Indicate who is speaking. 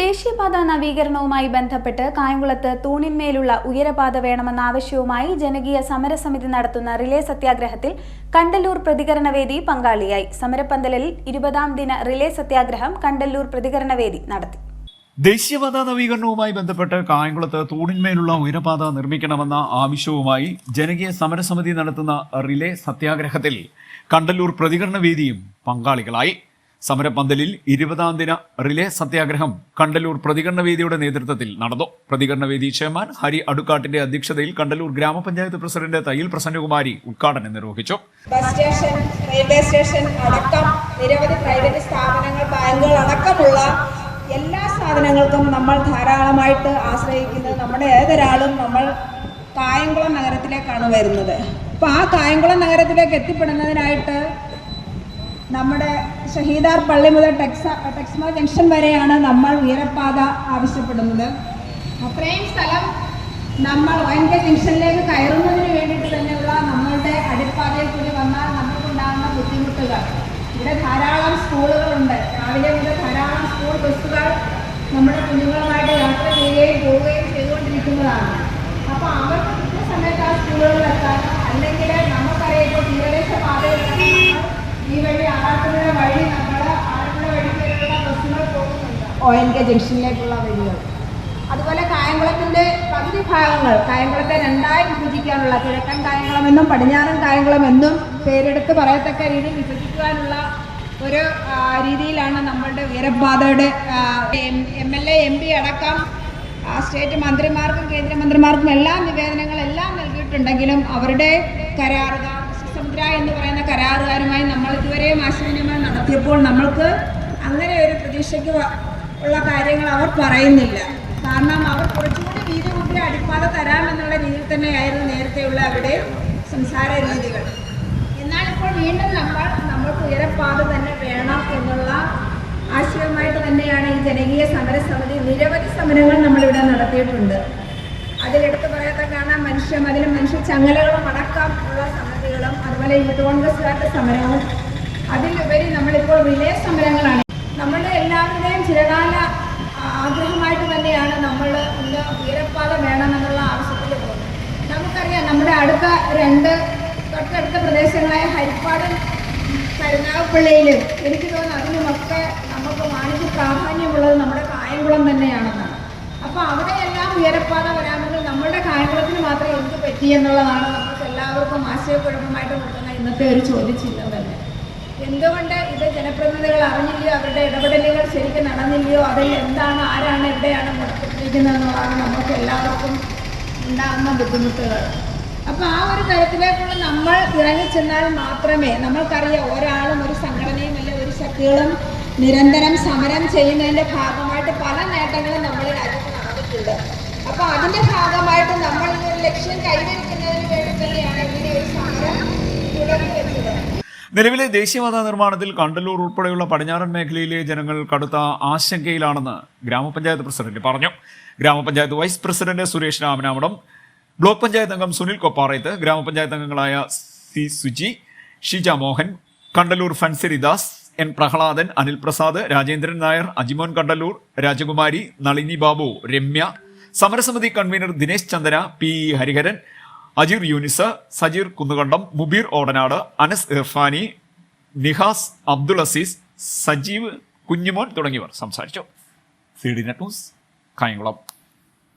Speaker 1: ദേശീയപാത നവീകരണവുമായി ബന്ധപ്പെട്ട് കായംകുളത്ത് തൂണിന്മേലുള്ള ഉയരപാത വേണമെന്ന ആവശ്യവുമായി ജനകീയ സമരസമിതി നടത്തുന്ന റിലേ സത്യാഗ്രഹത്തിൽ കണ്ടല്ലൂർ പ്രതികരണവേദി പങ്കാളിയായി. സമരപ്പന്തലിൽ ഇരുപതാം ദിന റിലേ സത്യാഗ്രഹം കണ്ടല്ലൂർ പ്രതികരണവേദി നടത്തി.
Speaker 2: ദേശീയപാത നവീകരണവുമായി ബന്ധപ്പെട്ട് കായംകുളത്ത് തൂണിന്മേലുള്ള ഉയരപാത നിർമ്മിക്കണമെന്ന ആവശ്യവുമായി ജനകീയ സമരസമിതി നടത്തുന്ന റിലേ സത്യാഗ്രഹത്തിൽ കണ്ടല്ലൂർ പ്രതികരണവേദിയും പങ്കാളികളായി. സമരപന്തലിൽ ഇരുപതാം ദിന റിലേ സത്യാഗ്രഹം കണ്ടലൂർ പ്രതികരണ വേദിയുടെ നേതൃത്വത്തിൽ നടന്നു. പ്രതികരണ വേദി ചെയർമാൻ ഹരി അടുക്കാട്ടിന്റെ അധ്യക്ഷതയിൽ കണ്ടലൂർ ഗ്രാമപഞ്ചായത്ത് പ്രസിഡന്റ് തയ്യിൽ പ്രസന്നകുമാരി ഉദ്ഘാടനം നിർവഹിച്ചു.
Speaker 3: ബസ് സ്റ്റേഷൻ റെയിൽവേ സ്റ്റേഷൻ അടക്കം നിരവധി പ്രൈവറ്റ് സ്ഥാപനങ്ങൾ ബാങ്കുകൾ അടക്കമുള്ള എല്ലാ സാധനങ്ങൾക്കും നമ്മൾ ധാരാളമായിട്ട് ആശ്രയിക്കുന്നത് നമ്മുടെ ഏതൊരാളും നമ്മൾ കായംകുളം നഗരത്തിലേക്കാണ് വരുന്നത്. അപ്പോൾ ആ കായംകുളം നഗരത്തിലേക്ക് എത്തിപ്പെടുന്നതിനായിട്ട് നമ്മുടെ ഷഹീദാർ പള്ളി മുതൽ ടെക്സ ടെക്സ്മ ജംഗ്ഷൻ വരെയാണ് നമ്മൾ ഉയരപ്പാത ആവശ്യപ്പെടുന്നത്. അത്രയും സ്ഥലം നമ്മൾ ഒ ജംഗ്ഷനിലേക്ക് കയറുന്നതിന് വേണ്ടിയിട്ട് തന്നെയുള്ള നമ്മളുടെ അടിപ്പാതയിൽ കൂടി വന്നാൽ നമുക്കുണ്ടാകുന്ന ബുദ്ധിമുട്ടുകൾ. ഇവിടെ ധാരാളം സ്കൂളുകളുണ്ട്. രാവിലെ മുതൽ ധാരാളം സ്കൂൾ ബസ്സുകൾ നമ്മുടെ കുഞ്ഞുങ്ങളുമായിട്ട് യാത്ര ചെയ്യുകയും പോവുകയും ചെയ്തുകൊണ്ടിരിക്കുന്നതാണ്. അപ്പോൾ അവർക്ക് കൃത്യസമയത്ത് ആ സ്കൂളുകളിൽ എത്താനോ അല്ലെങ്കിൽ നമുക്കറിയാം ഇപ്പോൾ തീരദേശ ഒ എൻ കെ ജംഗ്ഷനിലേക്കുള്ള വഴികൾ. അതുപോലെ കായംകുളത്തിന്റെ പകുതി ഭാഗങ്ങൾ കായംകുളത്തെ രണ്ടായി വിഭജിക്കാനുള്ള കിഴക്കൻ കായംകുളം എന്നും പടിഞ്ഞാറൻ കായംകുളം എന്നും പേരെടുത്ത് പറയത്തക്ക രീതിയിൽ വിഭജിക്കുവാനുള്ള ഒരു രീതിയിലാണ് നമ്മളുടെ ഉയരപാതയുടെ M L A M P അടക്കം സ്റ്റേറ്റ് മന്ത്രിമാർക്കും കേന്ദ്രമന്ത്രിമാർക്കും എല്ലാ നിവേദനങ്ങളെല്ലാം നൽകിയിട്ടുണ്ടെങ്കിലും അവരുടെ കരാറുകാർ സമുദ്ര എന്ന് പറയുന്ന കരാറുകാരുമായി നമ്മൾ ഇതുവരെയും ആശയവിനിമയം നടത്തിയപ്പോൾ നമ്മൾക്ക് അങ്ങനെ ഒരു പ്രതീക്ഷയ്ക്ക് ഉള്ള കാര്യങ്ങൾ അവർ പറയുന്നില്ല. കാരണം അവർ കുറച്ചുകൂടി വീതി കൂട്ടി അടിപ്പാത തരാമെന്നുള്ള രീതിയിൽ തന്നെയായിരുന്നു നേരത്തെയുള്ള അവിടെ സംസാര രീതികൾ. എന്നാൽ ഇപ്പോൾ വീണ്ടും നമ്മൾ നമ്മൾക്ക് ഉയരപ്പാത തന്നെ വേണം എന്നുള്ള ആശയവുമായിട്ട് തന്നെയാണ് ഈ ജനകീയ സമരസമിതി നിരവധി സമരങ്ങൾ നമ്മളിവിടെ നടത്തിയിട്ടുണ്ട്. അതിലെടുത്ത് പറയത്തക്കാണ് മനുഷ്യ മതിലും മനുഷ്യ ചങ്ങലകളും അടക്കം ഉള്ള സമിതികളും അതുപോലെ യൂത്ത് കോൺഗ്രസ്സുകാരുടെ സമരവും. അതിലുപരി നമ്മളിപ്പോൾ വിലയ സമരങ്ങളാണ് നമ്മുടെ എല്ലാവരുടെയും ചിരകാല ആഗ്രഹമായിട്ട് തന്നെയാണ് നമ്മൾ ഇന്ന് ഉയരപ്പാത വേണമെന്നുള്ള ആവശ്യത്തിൽ പോകുന്നത്. നമുക്കറിയാം നമ്മുടെ അടുത്ത രണ്ട് തൊട്ടടുത്ത പ്രദേശങ്ങളായ ഹരിപ്പാടും കരുനാഗപ്പള്ളിയിലും എനിക്ക് തോന്നുന്നു അതിനുമൊക്കെ നമുക്ക് വാണിജ്യ പ്രാധാന്യമുള്ളത് നമ്മുടെ കായംകുളം തന്നെയാണെന്നാണ്. അപ്പോൾ അവിടെയെല്ലാം ഉയരപ്പാത വരാമെങ്കിൽ നമ്മുടെ കായംകുളത്തിന് മാത്രം എന്ത് പറ്റിയെന്നുള്ളതാണ് നമുക്ക് എല്ലാവർക്കും ആശയക്കുഴപ്പമായിട്ട് നിൽക്കുന്ന ഇന്നത്തെ ഒരു ചോദ്യചിഹ്നം എന്തുകൊണ്ട് ഇത് ജനപ്രതിനിധികൾ അറിഞ്ഞില്ലയോ? അവരുടെ ഇടപെടലുകൾ ശരിക്കും നടന്നില്ലയോ? അതിൽ എന്താണ് ആരാണ് എവിടെയാണ് മുടക്കിട്ടിരിക്കുന്നത് എന്നുള്ളതാണ് നമുക്ക് എല്ലാവർക്കും ഉണ്ടാകുന്ന ബുദ്ധിമുട്ടുകൾ. അപ്പോൾ ആ ഒരു തരത്തിലേക്കുള്ള നമ്മൾ ഇറങ്ങിച്ചെന്നാൽ മാത്രമേ നമ്മൾക്കറിയാം ഒരാളും ഒരു സംഘടനയും അല്ല ഒരു ശക്തികളും നിരന്തരം സമരം ചെയ്യുന്നതിന്റെ ഭാഗമായിട്ട് പല നേട്ടങ്ങളും നമ്മൾ രാജ്യത്ത് നടന്നിട്ടുണ്ട്. അപ്പോൾ അതിന്റെ ഭാഗമായിട്ട് നമ്മൾ ലക്ഷ്യം കൈവരിക്കുന്നതിന് വേണ്ടി തന്നെയാണ് ഇങ്ങനെ ഒരു സമരം തുടങ്ങി വെച്ചത്.
Speaker 2: നിലവിലെ ദേശീയപാത നിർമ്മാണത്തിൽ കണ്ടല്ലൂർ ഉൾപ്പെടെയുള്ള പടിഞ്ഞാറൻ മേഖലയിലെ ജനങ്ങൾ കടുത്ത ആശങ്കയിലാണെന്ന് ഗ്രാമപഞ്ചായത്ത് പ്രസിഡന്റ് പറഞ്ഞു. ഗ്രാമപഞ്ചായത്ത് vice president Suresh Ramanamadam block panchayat അംഗം സുനിൽ കൊപ്പാറയത്ത് ഗ്രാമപഞ്ചായത്ത് അംഗങ്ങളായ സി സുജി ഷീജ മോഹൻ കണ്ടല്ലൂർ ഫൻസരിദാസ് എൻ പ്രഹ്ലാദൻ അനിൽ പ്രസാദ് രാജേന്ദ്രൻ നായർ അജിമോൻ കണ്ടല്ലൂർ രാജകുമാരി നളിനി ബാബു രമ്യ സമരസമിതി കൺവീനർ ദിനേശ് ചന്ദന പി ഹരിഹരൻ അജീർ യൂനിസ് സജീർ കുന്നുകണ്ടം മുബീർ ഓടനാട് അനസ് ഇർഫാനി നിഹാസ് അബ്ദുൾ അസീസ് സജീവ് കുഞ്ഞുമോൻ തുടങ്ങിയവർ സംസാരിച്ചു. C D net news Kayamkulam.